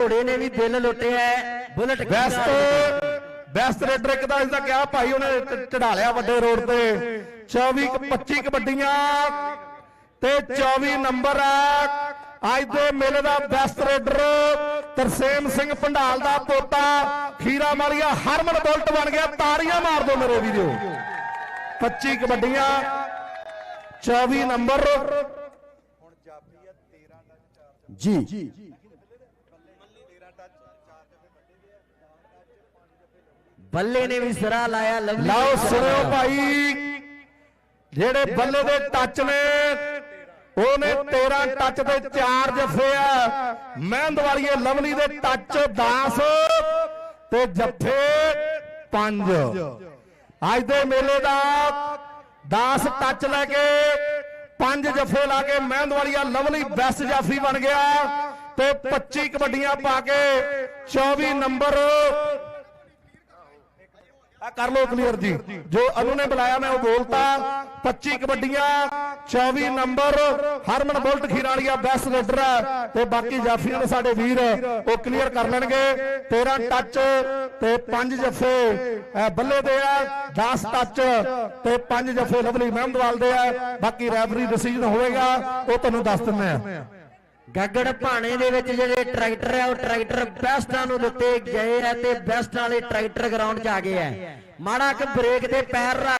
ਘੋੜੇ ਨੇ ਵੀ ਦਿਲ ਲੁੱਟਿਆ। ਬੁਲਟ ਬੈਸਟ ਬੈਸਟ ਰੇਡਰ ਇੱਕ ਦਾ ਇਸਦਾ ਕਿਹਾ ਭਾਈ ਉਹਨੇ ਚੜਾ ਲਿਆ ਵੱਡੇ ਰੋਡ ਤੇ। 24 ਕੁ 25 ਕਬੱਡੀਆਂ ਤੇ 24 ਨੰਬਰ ਆ। ਅੱਜ ਦੇ ਮੇਲੇ ਦਾ ਬੈਸਟ ਰੇਡਰ ਤਰਸੇਮ ਸਿੰਘ ਭੰਡਾਲ ਦਾ ਪੋਤਾ ਖੀਰਾ ਮਾਰੀਆ ਹਰਮਨ ਬੁਲਟ ਬਣ ਗਿਆ ਤਾੜੀਆਂ ਮਾਰ ਦਿਓ ਮੇਰੇ ਵੀਰੋ। 25 ਕਬੱਡੀਆਂ 24 ਨੰਬਰ। ਜੀ। ਬੱਲੇ ਨੇ ਵੀ ਸਿਰਾ ਲਾਇਆ ਲਵਲੀ ਲਓ ਸੁਣਿਓ ਭਾਈ ਜਿਹੜੇ ਬੱਲੇ ਦੇ ਟੱਚ ਨੇ ਉਹਨੇ 13 ਟੱਚ ਦੇ 4 ਜੱਫੇ ਆ ਮਹਿੰਦ ਵਾਲੀਏ ਲਵਲੀ ਦੇ ਟੱਚ 10 ਤੇ ਜੱਫੇ 5 ਅੱਜ ਦੇ ਮੇਲੇ ਦਾ 10 ਟੱਚ ਲੈ ਕੇ 5 ਜੱਫੇ ਲਾ ਕੇ ਮਹਿੰਦ ਵਾਲੀਆ ਲਵਲੀ ਬੈਸਟ ਜਾਫੀ ਬਣ ਗਿਆ। ਤੇ 25 ਕਬੱਡੀਆਂ ਪਾ ਕੇ 24 ਨੰਬਰ। ਆ ਕਰ ਲੋ ਕਲੀਅਰ ਜੀ। ਜੋ ਅਨੂ ਨੇ ਬੁਲਾਇਆ, ਮੈਂ ਉਹ ਬੋਲਤਾ। 25 ਕਬੱਡੀਆਂ 24 number. Harman Bullet Khiralia best raider ਹੈ ਤੇ ਬਾਕੀ ਜਾਫੀਆਂ ਨੇ ਸਾਡੇ ਵੀਰ, ਉਹ ਕਲੀਅਰ ਕਰ ਲੈਣਗੇ। 13 ਟੱਚ ਤੇ 5 ਜੱਫੇ। ਬੱਲੇ ਦੇ ਆ 10 ਟੱਚ ਤੇ 5 ਜੱਫੇ ਲਵਲੀ ਮਹਿਮਦਵਾਲ ਦੇ ਆ। ਬਾਕੀ ਰੈਫਰੀ ਡਿਸੀਜਨ ਹੋਵੇਗਾ ਉਹ ਤੁਹਾਨੂੰ ਦੱਸ ਦਿੰਦੇ ਆ। ਗੱਗੜ ਭਾਣੇ ਦੇ ਵਿੱਚ ਜਿਹੜੇ ਟਰੈਕਟਰ ਆ, ਉਹ ਟਰੈਕਟਰ ਬੈਸਟਾਂ ਨੂੰ ਦਿੱਤੇ ਗਏ ਆ ਤੇ ਬੈਸਟਾਂ ਵਾਲੇ ਟਰੈਕਟਰ ਗਰਾਊਂਡ 'ਚ ਆ ਗਏ ਆ। ਮਾੜਾ ਇੱਕ ਬ੍ਰੇਕ ਤੇ ਪੈਰ ਰੱਖ